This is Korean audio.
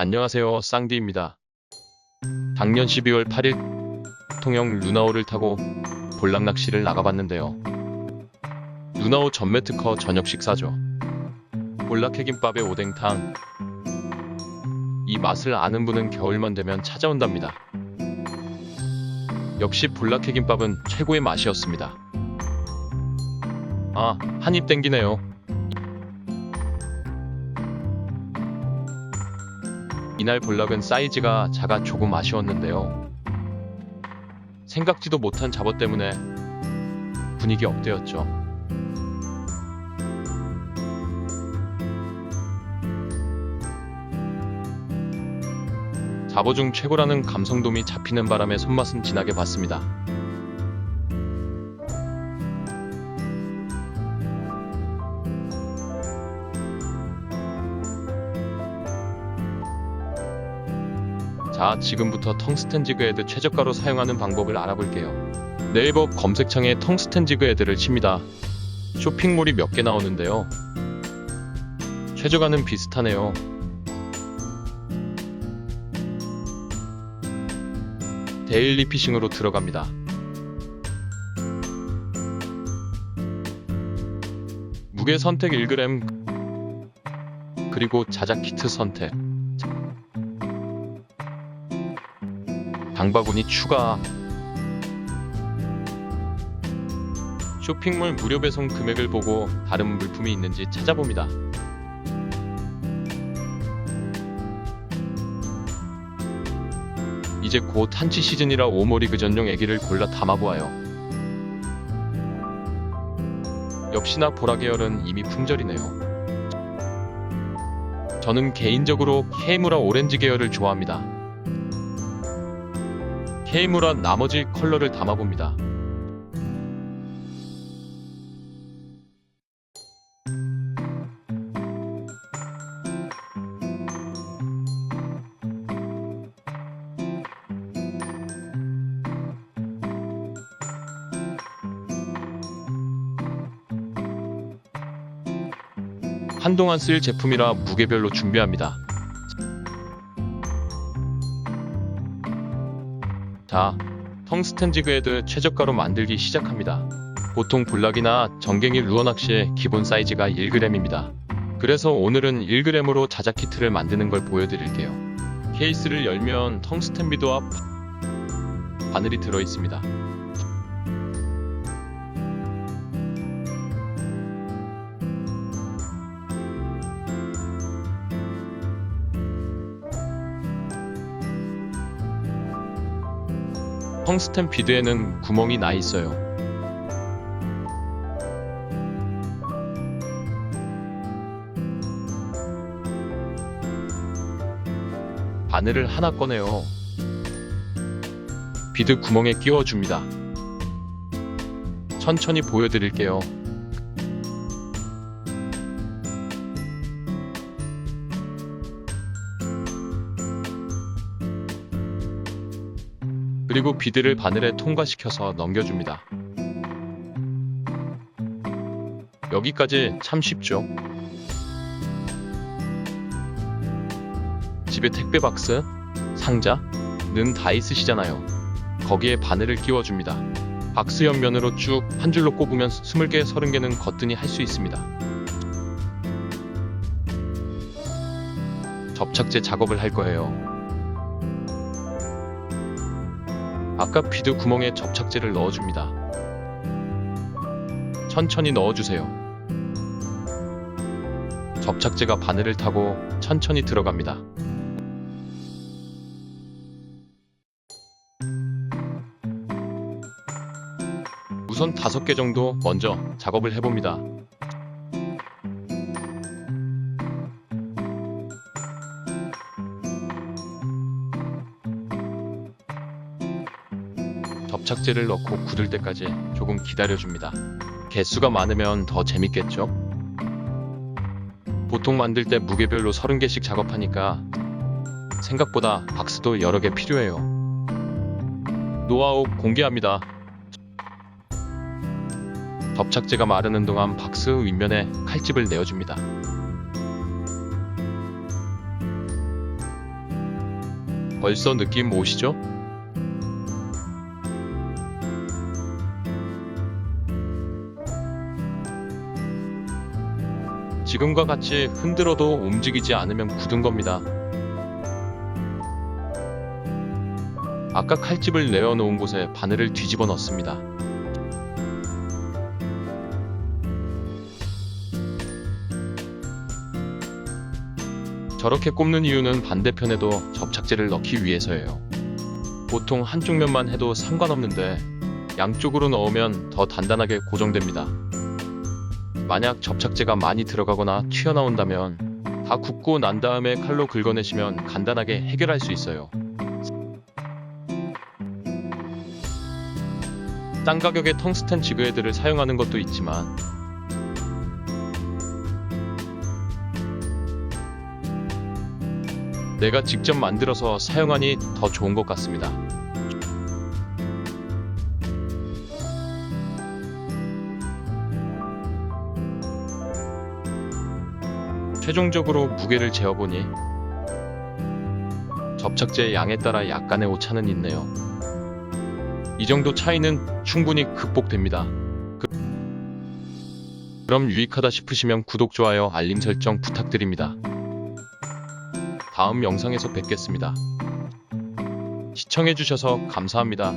안녕하세요. 쌍디입니다. 작년 12월 8일 통영 루나오를 타고 볼락 낚시를 나가봤는데요. 루나오 전매 특허 저녁 식사죠. 볼락 해김밥에 오뎅탕. 이 맛을 아는 분은 겨울만 되면 찾아온답니다. 역시 볼락 해김밥은 최고의 맛이었습니다. 아, 한입 땡기네요. 이날 볼락은 사이즈가 작아 조금 아쉬웠는데요. 생각지도 못한 잡어 때문에 분위기 업되었죠. 잡어 중 최고라는 감성돔이 잡히는 바람에 손맛은 진하게 봤습니다. 자, 지금부터 텅스텐 지그 헤드 최저가로 사용하는 방법을 알아볼게요. 네이버 검색창에 텅스텐 지그 헤드를 칩니다. 쇼핑몰이 몇 개 나오는데요. 최저가는 비슷하네요. 데일리 피싱으로 들어갑니다. 무게 선택 1g 그리고 자작 키트 선택 장바구니 추가 쇼핑몰 무료 배송 금액을 보고 다른 물품이 있는지 찾아봅니다. 이제 곧 한치 시즌이라 오모리그 전용 애기를 골라 담아보아요. 역시나 보라 계열은 이미 품절이네요. 저는 개인적으로 케이무라 오렌지 계열을 좋아합니다. 케이무라 나머지 컬러를 담아봅니다. 한동안 쓸 제품이라 무게별로 준비합니다. 자, 텅스텐 지그헤드 최저가로 만들기 시작합니다. 보통 볼락이나 정갱이 루어 낚시의 기본 사이즈가 1g입니다. 그래서 오늘은 1g으로 자작 키트를 만드는 걸 보여드릴게요. 케이스를 열면 텅스텐 비도와 바- 바늘이 들어 있습니다. 텅스텐 비드에는 구멍이 나 있어요. 바늘을 하나 꺼내요. 비드 구멍에 끼워줍니다. 천천히 보여드릴게요. 그리고 비드를 바늘에 통과시켜서 넘겨줍니다. 여기까지 참 쉽죠? 집에 택배 박스, 상자 는 다 있으시잖아요. 거기에 바늘을 끼워줍니다. 박스 옆면으로 쭉 한 줄로 꼽으면 20개, 30개는 거뜬히 할 수 있습니다. 접착제 작업을 할 거예요. 아까 비드 구멍에 접착제를 넣어줍니다. 천천히 넣어주세요. 접착제가 바늘을 타고 천천히 들어갑니다. 우선 다섯 개 정도 먼저 작업을 해봅니다. 접착제를 넣고 굳을 때까지 조금 기다려줍니다. 개수가 많으면 더 재밌겠죠? 보통 만들 때 무게별로 30개씩 작업하니까 생각보다 박스도 여러 개 필요해요. 노하우 공개합니다. 접착제가 마르는 동안 박스 윗면에 칼집을 내어줍니다. 벌써 느낌 오시죠? 지금과 같이 흔들어도 움직이지 않으면 굳은 겁니다. 아까 칼집을 내어놓은 곳에 바늘을 뒤집어 넣습니다. 저렇게 꼽는 이유는 반대편에도 접착제를 넣기 위해서예요. 보통 한쪽 면만 해도 상관없는데 양쪽으로 넣으면 더 단단하게 고정됩니다. 만약 접착제가 많이 들어가거나 튀어나온다면 다 굽고 난 다음에 칼로 긁어내시면 간단하게 해결할 수 있어요. 싼 가격의 텅스텐 지그헤드를 사용하는 것도 있지만 내가 직접 만들어서 사용하니 더 좋은 것 같습니다. 최종적으로 무게를 재어보니 접착제의 양에 따라 약간의 오차는 있네요. 이 정도 차이는 충분히 극복됩니다. 그... 그럼 유익하다 싶으시면 구독, 좋아요, 알림 설정 부탁드립니다. 다음 영상에서 뵙겠습니다. 시청해주셔서 감사합니다.